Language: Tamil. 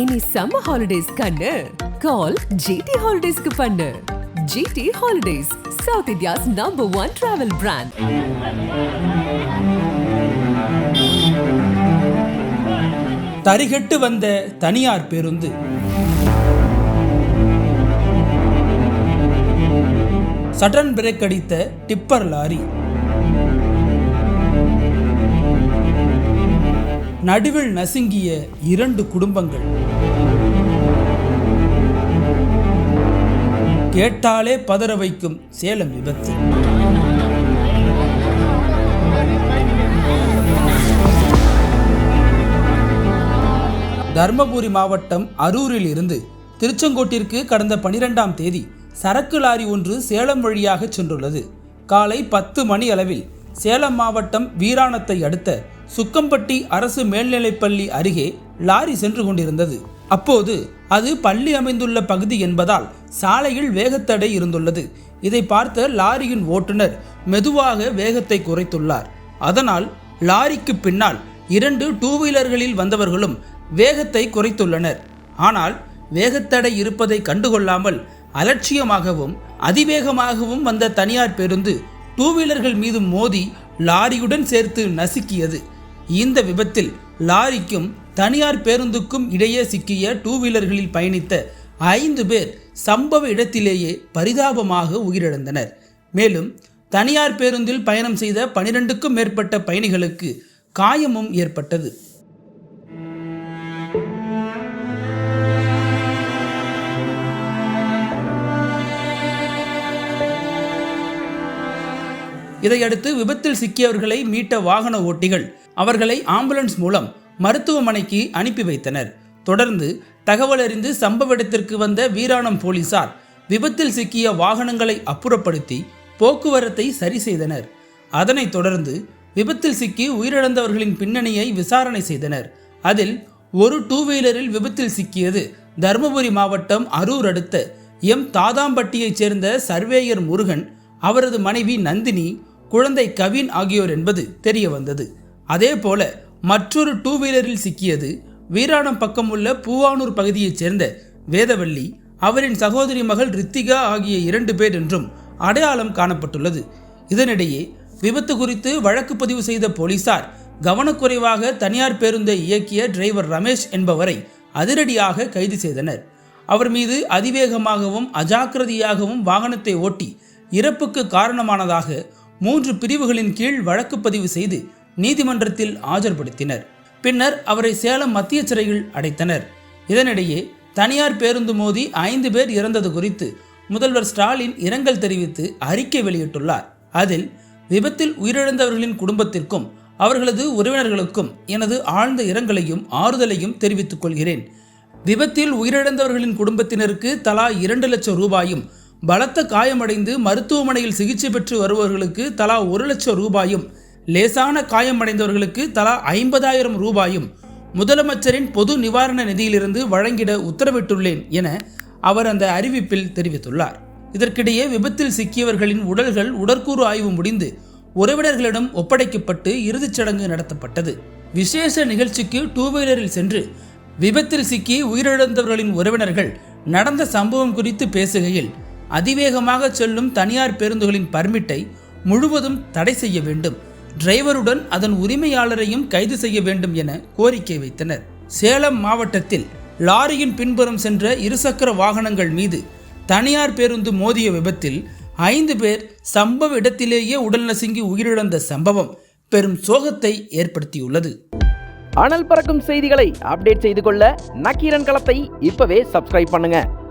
இனி சம்மர் ஹாலிடேஸ் கண்ணு. கால் ஜிடி ஹாலிடேஸ்க்கு பண்ணு. GT holidays south India's number one travel brand தரிகட்டு வந்த தனியார் பேருந்து. சடன் பிரேக் அடித்த டிப்பர் லாரி நடுவில் நசுங்கிய இரண்டு குடும்பங்கள். கேட்டாலே பதற வைக்கும் சேலம் விபத்து. தர்மபுரி மாவட்டம் அரூரில் இருந்து திருச்செங்கோட்டிற்கு கடந்த பனிரெண்டாம் தேதி சரக்கு லாரி ஒன்று சேலம் வழியாக சென்றுள்ளது. காலை பத்து மணி அளவில் சேலம் மாவட்டம் வீராணத்தை அடுத்த சுக்கம்பட்டி அரசு மேல்நிலைப்பள்ளி அருகே லாரி சென்று கொண்டிருந்தது. அப்போது அது பள்ளி அமைந்துள்ள பகுதி என்பதால் சாலையில் வேகத்தடை இருந்துள்ளது. இதை பார்த்த லாரியின் ஓட்டுநர் மெதுவாக வேகத்தை குறைத்துள்ளார். அதனால் லாரிக்கு பின்னால் இரண்டு டூ வீலர்களில் வந்தவர்களும் வேகத்தை குறைத்துள்ளனர். ஆனால் வேகத்தடை இருப்பதை கண்டுகொள்ளாமல் அலட்சியமாகவும் அதிவேகமாகவும் வந்த தனியார் பேருந்து டூ வீலர்கள் மீது மோதி லாரியுடன் சேர்த்து நசுக்கியது. இந்த விபத்தில் லாரிக்கும் தனியார் பேருந்துக்கும் இடையே சிக்கிய டூ வீலர்களில் பயணித்த ஐந்து பேர் சம்பவ இடத்திலேயே பரிதாபமாக உயிரிழந்தனர். மேலும் தனியார் பேருந்தில் பயணம் செய்த பனிரெண்டுக்கும் மேற்பட்ட பயணிகளுக்கு காயமும் ஏற்பட்டது. இதையடுத்து விபத்தில் சிக்கியவர்களை மீட்ட வாகன ஓட்டிகள் அவர்களை ஆம்புலன்ஸ் மூலம் மருத்துவமனைக்கு அனுப்பி வைத்தனர். தொடர்ந்து தகவல் அறிந்து சம்பவ இடத்திற்கு வந்த வீராணம் போலீசார் விபத்தில் சிக்கிய வாகனங்களை அப்புறப்படுத்தி போக்குவரத்தை சரி செய்தனர். அதனைத் தொடர்ந்து விபத்தில் சிக்கி உயிரிழந்தவர்களின் பின்னணியை விசாரணை செய்தனர். அதில் ஒரு டூ வீலரில் விபத்தில் சிக்கியது தருமபுரி மாவட்டம் அரூர் அடுத்த எம். தாதாம்பட்டியைச் சேர்ந்த சர்வேயர் முருகன் அவரது மனைவி நந்தினி குழந்தை கவின் ஆகியோர் என்பது தெரிய வந்தது அதே போல மற்றொரு டூ வீலரில் சிக்கியது வீராணம் பக்கம் உள்ள பூவானூர் பகுதியைச் சேர்ந்த வேதவள்ளி. அவரின் சகோதரி மகள் ரித்திகா ஆகிய இரண்டு பேர் என்றும் அடையாளம் காணப்பட்டுள்ளது. இதனிடையே விபத்து குறித்து வழக்கு பதிவு செய்த போலீசார் கவனக்குறைவாக தனியார் பேருந்தை இயக்கிய டிரைவர் ரமேஷ் என்பவரை அதிரடியாக கைது செய்தனர். அவர் மீது அதிவேகமாகவும் அஜாக்கிரதையாகவும் வாகனத்தை ஓட்டி இறப்புக்கு காரணமானதாக மூன்று பிரிவுகளின் கீழ் வழக்கு பதிவு செய்து நீதிமன்றத்தில் ஆஜர்படுத்தினர். பின்னர் அவரை சேலம் மத்திய சிறையில் அடைத்தனர். இதனிடையே தனியார் பேருந்து மோதி ஐந்து பேர் இறந்தது குறித்து முதல்வர் ஸ்டாலின் இரங்கல் தெரிவித்து அறிக்கை வெளியிட்டுள்ளார். அதில் விபத்தில் உயிரிழந்தவர்களின் குடும்பத்திற்கும் அவர்களது உறவினர்களுக்கும் எனது ஆழ்ந்த இரங்கலையும் ஆறுதலையும் தெரிவித்துக் கொள்கிறேன். விபத்தில் உயிரிழந்தவர்களின் குடும்பத்தினருக்கு தலா இரண்டு லட்சம் ரூபாயும் பலத்த காயமடைந்து மருத்துவமனையில் சிகிச்சை பெற்று வருபவர்களுக்கு தலா ஒரு லட்சம் ரூபாயும் லேசான காயமடைந்தவர்களுக்கு தலா ஐம்பதாயிரம் ரூபாயும் முதலமைச்சரின் பொது நிவாரண நிதியிலிருந்து வழங்கிட உத்தரவிட்டுள்ளேன் என அவர் அந்த அறிவிப்பில் தெரிவித்துள்ளார். இதற்கிடையே விபத்தில் சிக்கியவர்களின் உடல்கள் உடற்கூறு ஆய்வு முடிந்து உறவினர்களிடம் ஒப்படைக்கப்பட்டு இறுதிச் சடங்கு நடத்தப்பட்டது. விசேஷ நிகழ்ச்சிக்கு டூ வீலரில் சென்று விபத்தில் சிக்கி உயிரிழந்தவர்களின் உறவினர்கள் நடந்த சம்பவம் குறித்து பேசுகையில் அதிவேகமாக செல்லும் தனியார் பேருந்துகளின் பர்மிட்டை முழுவதும் தடை செய்ய வேண்டும். டிரைவருடன் அதன் உரிமையாளரையும் கைது செய்ய வேண்டும் என கோரிக்கை வைத்தனர். சேலம் மாவட்டத்தில் லாரியின் பின்புறம் சென்ற இருசக்கர வாகனங்கள் மீது தனியார் பேருந்து மோதிய விபத்தில் ஐந்து பேர் சம்பவ இடத்திலேயே உடல் நசுங்கி உயிரிழந்த சம்பவம் பெரும் சோகத்தை ஏற்படுத்தியுள்ளது. அனல் பறக்கும் செய்திகளை அப்டேட் செய்து கொள்ள நக்கீரன் களத்தை இப்பவே சப்ஸ்கிரைப் பண்ணுங்க.